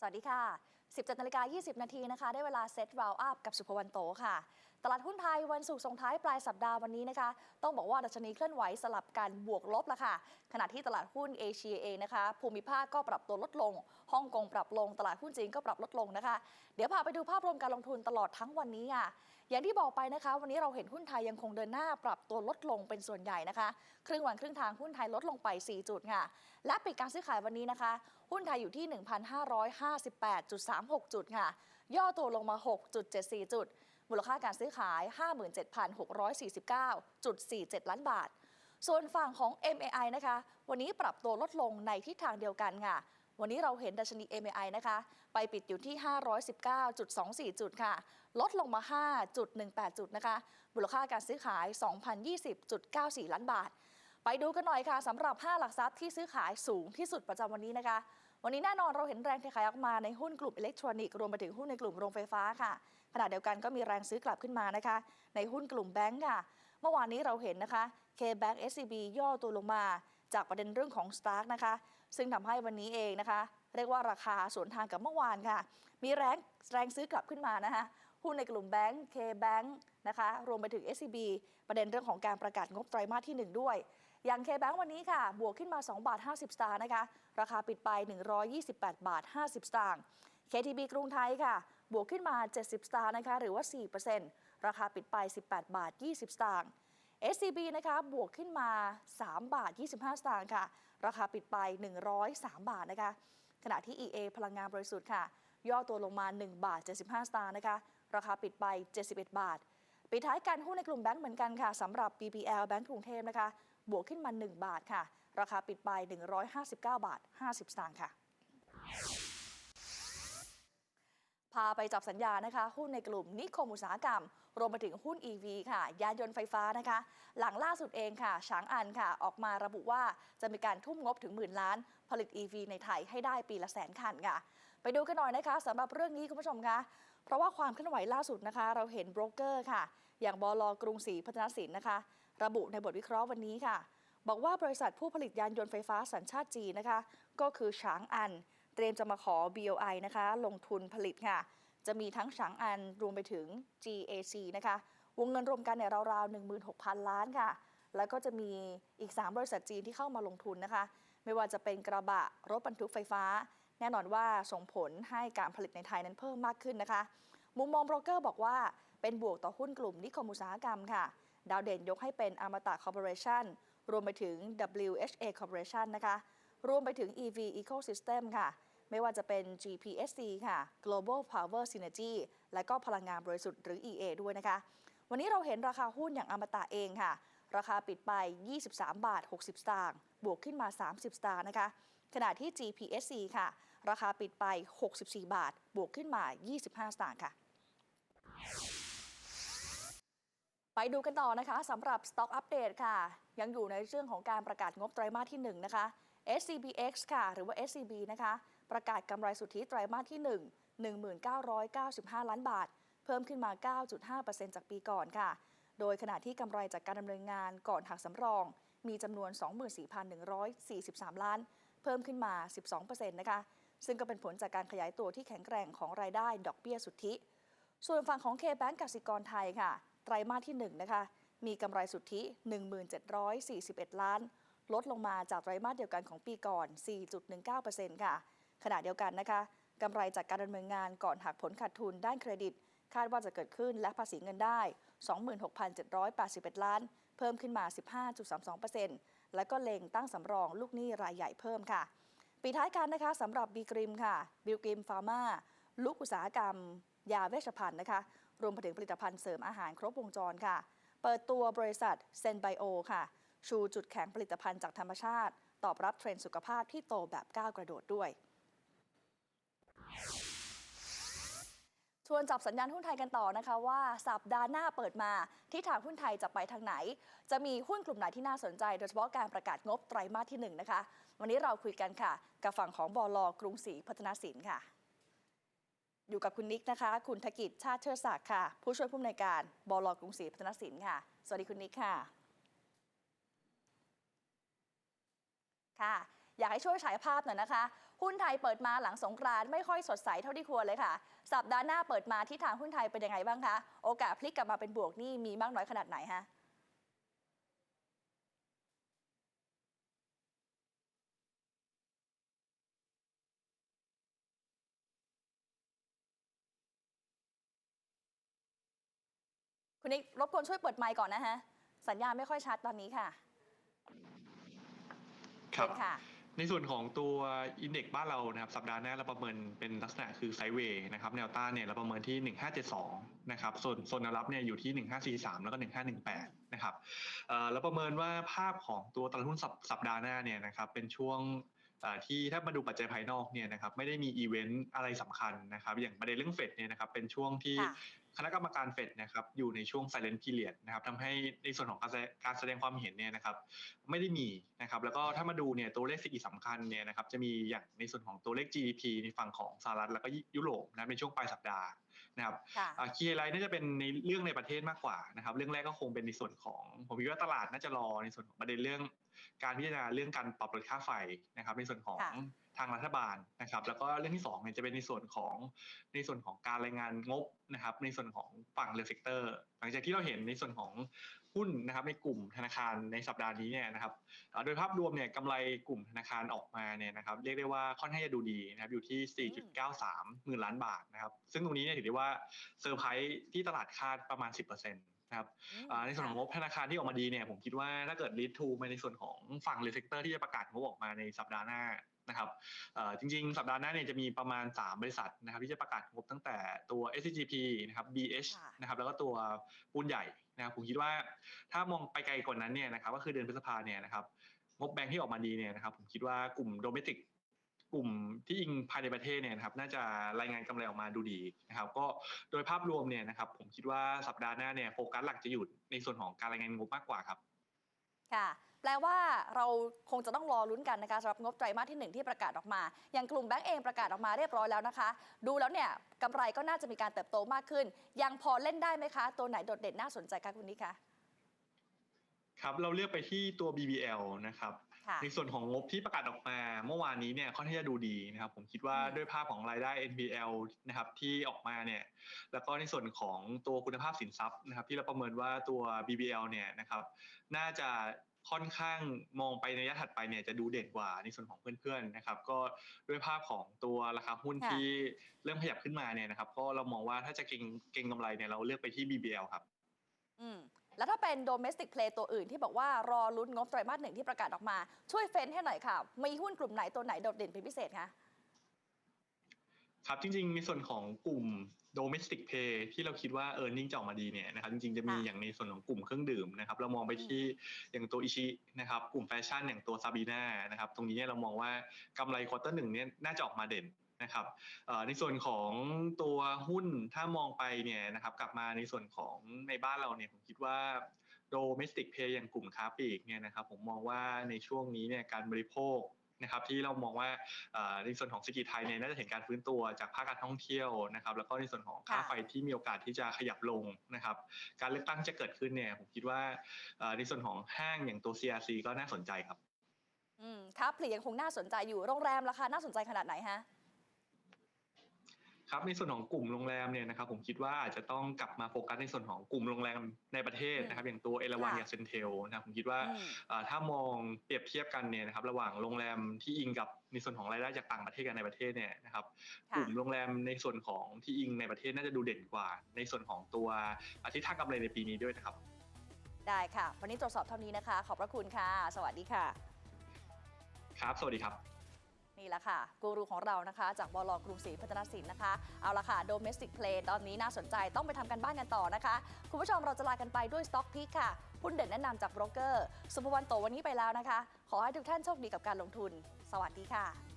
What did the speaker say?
สวัสดีค่ะ 17นาฬิกา20 นาทีนะคะ ได้เวลาเซตราวอัพกับสุภวันโตค่ะ ตลาดหุ้นไทยวันศุกร์ส่งท้ายปลายสัปดาห์วันนี้นะคะ ต้องบอกว่าดัชนีเคลื่อนไหวสลับกันบวกลบละค่ะ ขณะที่ตลาดหุ้นเอเชียเองนะคะ ภูมิภาคก็ปรับตัวลดลง ฮ่องกงปรับลง ตลาดหุ้นจีนก็ปรับลดลงนะคะ เดี๋ยวพาไปดูภาพรวมการลงทุนตลอดทั้งวันนี้ค่ะ อย่างที่บอกไปนะคะ วันนี้เราเห็นหุ้นไทยยังคงเดินหน้าปรับตัวลดลงเป็นส่วนใหญ่นะคะ ครึ่งวันครึ่งทางหุ้นไทยลดลงไป 4 จุดค่ะ และปิดการซื้อขายวันนี้นะคะ หุ้นไทยอยู่ที่ 1,558.36 จุดค่ะ ย่อตัวลงมา 6.74 จุด มูลค่าการซื้อขาย 57,649.47 ล้านบาท ส่วนฝั่งของ MAI นะคะ วันนี้ปรับตัวลดลงในทิศทางเดียวกันค่ะ วันนี้เราเห็นดัชนี MAI นะคะ ไปปิดอยู่ที่ 519.24 จุดค่ะ ลดลงมา 5.18 จุดนะคะ มูลค่าการซื้อขาย 2,020.94 ล้านบาท ไปดูกันหน่อยค่ะสำหรับ 5 หลักทรัพย์ที่ซื้อขายสูงที่สุดประจำวันนี้นะคะ วันนี้แน่นอนเราเห็นแรงเทขายออกมาในหุ้นกลุ่มอิเล็กทรอนิกส์รวมไปถึงหุ้นในกลุ่มโรงไฟฟ้าค่ะขณะเดียวกันก็มีแรงซื้อกลับขึ้นมานะคะ ในหุ้นกลุ่มแบงก์ค่ะ เมื่อวานนี้เราเห็นนะคะ K-Bank SCB ย่อตัวลงมา จากประเด็นเรื่องของ Stark นะคะ ซึ่งทำให้วันนี้เองนะคะ เรียกว่าราคาสวนทางกับเมื่อวานค่ะ มีแรงแรงซื้อกลับขึ้นมานะคะหุ้นในกลุ่มแบงก์ K-Bank นะคะรวมไปถึง SCB ประเด็นเรื่องของการประกาศงบไตรมาสที่ 1 ด้วย อย่าง K-Bank วันนี้ค่ะ บวกขึ้นมา 2 บาท 50 สตางค์นะคะ ราคาปิดไป 128 บาท 50 สตางค์ KTB กรุงไทยค่ะ บวกขึ้นมา 70 สตางค์นะคะ หรือว่า 4%ราคาปิดไป 18 บาท 20 สตางค์ SCB นะคะ บวกขึ้นมา 3 บาท 25 สตางค์ค่ะ ราคาปิดไป 103 บาทนะคะ ขณะที่ EA พลังงานบริสุทธิ์ค่ะ ย่อตัวลงมา 1 บาท 75 สตางค์นะคะ ราคาปิดไป 71 บาท ปิดท้ายกันหุ้นในกลุ่มแบงก์เหมือนกันค่ะสำหรับ BBL แบงก์กรุงเทพนะคะ บวกขึ้นมา 1 บาทค่ะ ราคาปิดไป 159 บาท 50 สตางค์ค่ะ พาไปจับสัญญานะคะ หุ้นในกลุ่มนิคมอุตสาหกรรม รวมไปถึงหุ้น EV ค่ะ ยานยนต์ไฟฟ้านะคะ หลังล่าสุดเองค่ะ ช้างอันค่ะ ออกมาระบุว่าจะมีการทุ่มงบถึงหมื่นล้าน ผลิต EV ในไทยให้ได้ปีละแสนคันค่ะ ไปดูกันหน่อยนะคะสำหรับเรื่องนี้คุณผู้ชมคะเพราะว่าความเคลื่อนไหวล่าสุดนะคะ เราเห็นโบรกเกอร์ค่ะ อย่างบลกรุงศรีพัฒนสินนะคะ ระบุในบทวิเคราะห์วันนี้ค่ะ บอกว่าบริษัทผู้ผลิตยานยนต์ไฟฟ้าสัญชาติจีนนะคะ ก็คือฉางอัน เตรียมจะมาขอ BOI นะคะ ลงทุนผลิตค่ะ จะมีทั้งฉางอันรวมไปถึง GAC นะคะ วงเงินรวมกันเนี่ยราวๆ16,000 ล้านค่ะ แล้วก็จะมีอีก 3 บริษัทจีนที่เข้ามาลงทุนนะคะ ไม่ว่าจะเป็นกระบะรถบรรทุกไฟฟ้า แน่นอนว่าส่งผลให้การผลิตในไทยนั้นเพิ่มมากขึ้นนะคะ มุมมองโบรกเกอร์บอกว่าเป็นบวกต่อหุ้นกลุ่มนิคมอุตสาหกรรมค่ะ ดาวเด่นยกให้เป็นอมตะคอร์ปอเรชันรวมไปถึง WHA Corporation นะคะ รวมไปถึง EV Ecosystem ค่ะ ไม่ว่าจะเป็น GPSC ค่ะ Global Power Synergy และก็พลังงานบริสุทธิ์หรือ EA ด้วยนะคะ วันนี้เราเห็นราคาหุ้นอย่างอมตะเองค่ะ ราคาปิดไป 23 บาท 60 สตางค์บวกขึ้นมา 30 สตางค์นะคะ ขณะที่ GPSC ค่ะ ราคาปิดไป 64 บาท บวกขึ้นมา 25 สตางค์ค่ะ ไปดูกันต่อนะคะสำหรับ Stock Update ค่ะ ยังอยู่ในเรื่องของการประกาศงบไตรมาสที่ 1 นะคะ SCBX ค่ะ หรือว่า SCB นะคะ ประกาศกำไรสุทธิไตรมาสที่ 1 1995 ล้านบาท เพิ่มขึ้นมา 9.5%จากปีก่อนค่ะ โดยขณะที่กำไรจากการดำเนินงานก่อนหักสำรอง มีจำนวน 24,143 ล้าน เพิ่มขึ้นมา 12%นะคะ ซึ่งก็เป็นผลจากการขยายตัวที่แข็งแกร่งของรายได้ดอกเบี้ยสุทธิ ส่วนฝั่งของ K-Bank กสิกรไทยค่ะ ไตรมาสที่1นะคะมีกำไรสุทธิ 1741 ล้าน ลดลงมาจากไตรมาสเดียวกันของปีก่อน 4.19%ค่ะ ขณะเดียวกันนะคะกำไรจากการดำเนินงานก่อนหักผลขาดทุนด้านเครดิต คาดว่าจะเกิดขึ้นและภาษีเงินได้ 26,781 ล้าน เพิ่มขึ้นมา 15.32%และก็เล็งตั้งสำรองลูกหนี้รายใหญ่เพิ่มค่ะ ปีท้ายกันนะคะสำหรับบีกริมค่ะบิลกริมฟาร์มาลูกอุตสาหกรรม ยาเวชภัณฑ์นะคะ รวมไปถึงผลิตภัณฑ์เสริมอาหารครบวงจรค่ะ เปิดตัวบริษัทเซนไบโอค่ะ ชูจุดแข็งผลิตภัณฑ์จากธรรมชาติ ตอบรับเทรนด์สุขภาพที่โตแบบก้าวกระโดดด้วยชวนจับสัญญาณหุ้นไทยกันต่อนะคะว่าสัปดาห์หน้าเปิดมาที่ทางหุ้นไทยจะไปทางไหน จะมีหุ้นกลุ่มไหนที่น่าสนใจ โดยเฉพาะการประกาศงบไตรมาสที่ 1 นะคะ วันนี้เราคุยกันค่ะ กับฝั่งของบลกรุงศรีพัฒนสินค่ะ อยู่กับคุณนิกนะคะ คุณธกิจชาติเชิดศักดิ์ค่ะ ผู้ช่วยผู้อำนวยการบลกรุงศรีพัฒนสินค่ะ สวัสดีคุณนิกค่ะ ค่ะ อยากให้ช่วยฉายภาพหน่อยนะคะ หุ้นไทยเปิดมาหลังสงกรานต์ไม่ค่อยสดใสเท่าที่ควรเลยค่ะ สัปดาห์หน้าเปิดมาที่ทางหุ้นไทยเป็นยังไงบ้างคะ โอกาสพลิกกลับมาเป็นบวกนี่มีมากน้อยขนาดไหนฮะ คุณนิกรบกวนช่วยเปิดไมค์ก่อนนะฮะ สัญญาณไม่ค่อยชัดตอนนี้ค่ะครับเชิญค่ะในส่วนของตัวอินเด็กบ้านเรานะครับสัปดาห์หน้าเราประเมินเป็นลักษณะคือไซด์เวย์นะครับแนวต้านเนี่ยเราประเมินที่ 1572นะครับส่วนโซนแนวรับเนี่ยอยู่ที่ 1543 แล้วก็ 1518นะครับเอ่อเราประเมินว่าภาพของตัวตลาดหุ้นสัปสัปดาห์หน้าเนี่ยนะครับเป็นช่วงเอ่อ ที่ถ้ามาดูปัจจัยภายนอกเนี่ยนะครับไม่ได้มีอีเวนต์อะไรสำคัญนะครับ อย่างประเด็นเรื่องเฟดเนี่ยนะครับเป็นช่วงที่ค่ะคณะกรรมการเฟดนะครับอยู่ในช่วง silent period นะครับทำให้ในส่วนของการแสดงการแสดงความเห็นเนี่ยนะครับไม่ได้มีนะครับแล้วก็ถ้ามาดูเนี่ยตัวเลขเศรษฐกิจสำคัญเนี่ยนะครับจะมีอย่างในส่วนของตัวเลข GDP ในฝั่งของสหรัฐแล้วก็ยุโรปนะครับในช่วงปลายสัปดาห์ นะครับค่ะคีย์ไลท์น่าจะเป็นในเรื่องในประเทศมากกว่านะครับ เรื่องแรกก็คงเป็นในส่วนของผมคิดว่าตลาดน่าจะรอในส่วนของประเด็นเรื่อง การพิจารณาเรื่องการปรับลดค่าไฟนะครับ ในส่วนของค่ะ ทางรัฐบาลนะครับ แล้วก็เรื่องที่สองเนี่ยจะเป็นในส่วนของในส่วนของการรายงานงบนะครับ ในส่วนของฝั่งเรือเซกเตอร์ หลังจากที่เราเห็นในส่วนของหุ้นนะครับในกลุ่มธนาคารในสัปดาห์นี้เนี่ยนะครับโดยภาพรวมเนี่ยกำไรกลุ่มธนาคารออกมาเนี่ยนะครับเรียกได้ว่าค่อนข้างจะดูดีนะครับอยู่ที่ 4.93หมื่นล้านบาทนะครับ ซึ่งตรงนี้เนี่ยถือได้ว่าเซอร์ไพรส์ที่ตลาดคาดประมาณ 10%น ครับอืมอ่าในส่วนของงบธนาคารที่ออกมาดีเนี่ยผมคิดว่าถ้าเกิด lead to มาในส่วนของฝั่ง r e เซกเตอร์ที่จะประกาศงบออกมาในสัปดาห์หน้านะครับเอ่อจริงๆ สัปดาห์หน้าเนี่ยจะมีประมาณ 3 บริษัทนะครับที่จะประกาศงบตั้งแต่ตัว SCGP นะครับ BH ค่ะนะครับแล้วก็ตัวปูนใหญ่นะครับผมคิดว่าถ้ามองไปไกลกว่านั้นเนี่ยนะครับก็คือเดือนพฤษภาเนี่ยนะครับงบแบงค์ที่ออกมาดีเนี่ยนะครับผมคิดว่ากลุ่มโดเมติก กลุ่มที่อิงภายในประเทศเนี่ยนะครับน่าจะรายงานกำไรออกมาดูดีนะครับก็โดยภาพรวมเนี่ยนะครับผมคิดว่าสัปดาห์หน้าเนี่ยโฟกัสหลักจะอยู่ในส่วนของการรายงานงบมากกว่าครับค่ะแปลว่าเราคงจะต้องรอลุ้นกันนะคะสำหรับงบไตรมาสที่หนึ่งที่ประกาศออกมา อย่างกลุ่มแบงก์เองประกาศออกมาเรียบร้อยแล้วนะคะ ดูแล้วเนี่ยกำไรก็น่าจะมีการเติบโตมากขึ้น ยังพอเล่นได้ไหมคะ ตัวไหนโดดเด่นน่าสนใจคะคุณนิกคะครับเราเลือกไปที่ตัว BBL นะครับค่ะ ในส่วนของงบที่ประกาศออกมาเมื่อวานนี้เนี่ยค่อนข้างจะดูดีนะครับ ผมคิดว่าอืมด้วยภาพของรายได้ NPL นะครับที่ออกมาเนี่ยแล้วก็ในส่วนของตัวคุณภาพสินทรัพย์นะครับ ที่เราประเมินว่าตัว BBL เนี่ยนะครับ น่าจะค่อนข้างมองไปในระยะถัดไปเนี่ยจะดูเด่นกว่าในส่วนของเพื่อนๆนะครับ ก็ด้วยภาพของตัวราคาหุ้นค่ะที่เริ่มขยับขึ้นมาเนี่ยนะครับก็เรามองว่าถ้าจะเก็งเก็งกำไรเนี่ยเราเลือกไปที่ BBL ครับ อืม แล้วถ้าเป็น domestic play ตัวอื่นที่บอกว่ารอลุ้นงบไตรมาสหนึ่งที่ประกาศออกมา ช่วยเฟ้นให้หน่อยค่ะ มีหุ้นกลุ่มไหนตัวไหนโดดเด่นเป็นพิเศษคะครับจริงๆในส่วนของกลุ่ม domestic pay ที่เราคิดว่า e a r n i n g จะออกมาดีเนี่ยนะครับจริงๆจะมีค่ะอย่างในส่วนของกลุ่มเครื่องดื่มนะครับเรามองไปที่อย่างตัวอิชินะครับกลุ่มแฟชั่นอย่างตัวซาบีนานะครับตรงนี้เนี่ยเรามองว่ากำไรควอเตอร์หนึ่งเนี่ยน่าจะออกมาเด่น นะครับเอ่อในส่วนของตัวหุ้นถ้ามองไปเนี่ยนะครับกลับมาในส่วนของในบ้านเราเนี่ยผมคิดว่า domestic pay อย่างกลุ่มค้าปลีกเนี่ยนะครับผมมองว่าในช่วงนี้เนี่ยการบริโภคนะครับที่เรามองว่าเอ่อในส่วนของเศรษฐกิจไทยเนี่ยน่าจะเห็นการฟื้นตัวจากภาคการท่องเที่ยวนะครับแล้วก็ในส่วนของค่าค่ะไฟที่มีโอกาสที่จะขยับลงนะครับการเลือกตั้งจะเกิดขึ้นเนี่ยผมคิดว่าเอ่อในส่วนของห้างอย่างตัว CRC ก็น่าสนใจครับอืมครับผลิยังคงน่าสนใจอยู่โรงแรมราคาน่าสนใจขนาดไหนฮะ ครับในส่วนของกลุ่มโรงแรมเนี่ยนะครับผมคิดว่าอาจจะต้องกลับมาโฟกัสในส่วนของกลุ่มโรงแรมในประเทศนะครับอย่างตัวเอราวันค่ะกับเซนเทลนะครับผมคิดว่าอืมเอ่อถ้ามองเปรียบเทียบกันเนี่ยนะครับระหว่างโรงแรมที่อิงกับในส่วนของรายได้จากต่างประเทศกับในประเทศเนี่ยนะครับค่ะกลุ่มโรงแรมในส่วนของที่อิงในประเทศน่าจะดูเด่นกว่า ในส่วนของตัวอาทิตย์ท่ากำไรในปีนี้ด้วยนะครับ ได้ค่ะ วันนี้ตรวจสอบเท่านี้นะคะ ขอบพระคุณค่ะ สวัสดีค่ะ ครับ สวัสดีครับ นี่แหละค่ะ กูรูของเรานะคะ จากบลกรุงศรีพัฒนสินนะคะ เอาละค่ะ domestic play ตอนนี้น่าสนใจต้องไปทำกันบ้านกันต่อนะคะ คุณผู้ชมเราจะลากันไปด้วย stock pick ค่ะหุ้นเด่นแนะนำจากโบรกเกอร์ สุภวรรณโตวันนี้ไปแล้วนะคะ ขอให้ทุกท่านโชคดีกับการลงทุน สวัสดีค่ะ